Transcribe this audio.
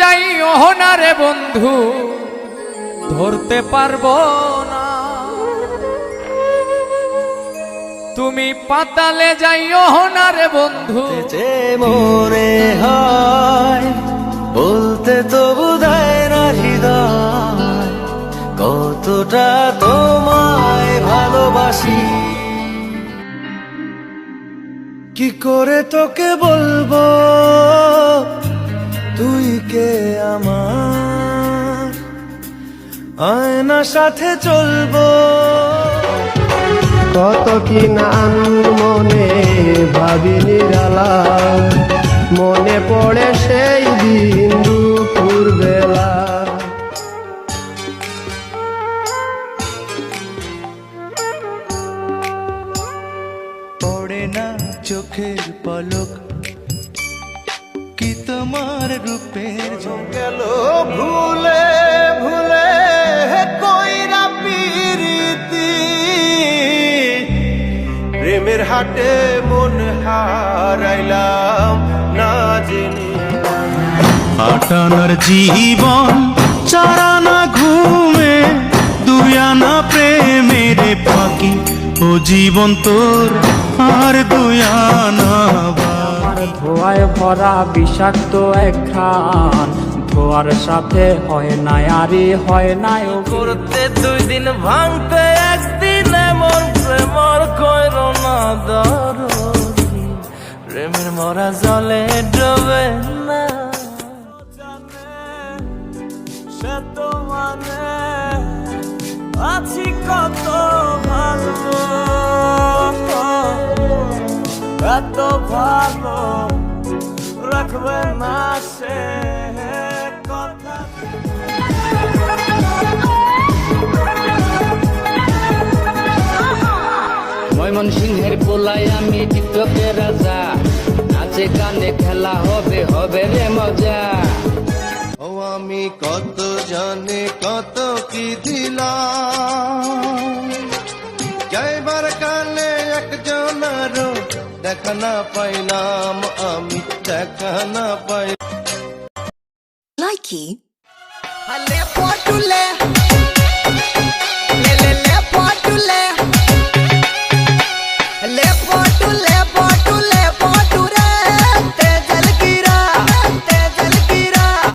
যাই না রে বন্ধু, ধরতে পারব না। তুমি পাতালে যাইও না রে বন্ধু, যে মনে হয়, বলতে তো বুঝায় না কতটা তোমায় ভালোবাসি। কি করে তোকে বলব? আয়না সাথে চলবো। কত কি নাম মনে ভাবি নিরালা মনে পড়ে সেই দিন দুপুর বেলা পড়ে না চোখের পলক কি তোমার রূপের গেল ভুলে। হাটে মন হারাইলাম না জেনে। আটানার জীবন চারানা ঘুমে দুয়ানা প্রেমের ফাঁকি ও জীবন তোর আর দুয়ানা ধোয়ায় ভরা বিষাক্ত একখান ধোয়ার সাথে হয় না আরে হয় না ও করতে দুই দিন ভাঙতে একদিন এমন প্রেমর কইর না দরদি, প্রেমের মরা জলে ডোবে না। সে তো মানে আছি কত ভালো। এত ভালো রাখবে না সে। ময়মন সিংহের পোলাই আমি টিকটকের রাজা নাচে গানে খেলা হবে হবে রে মজা ও আমি কত জানে কত কি দিলাম যাইবার কালে একজনের দেখা না পাইলাম আমি দেখা না পাই Likey. I left for to left.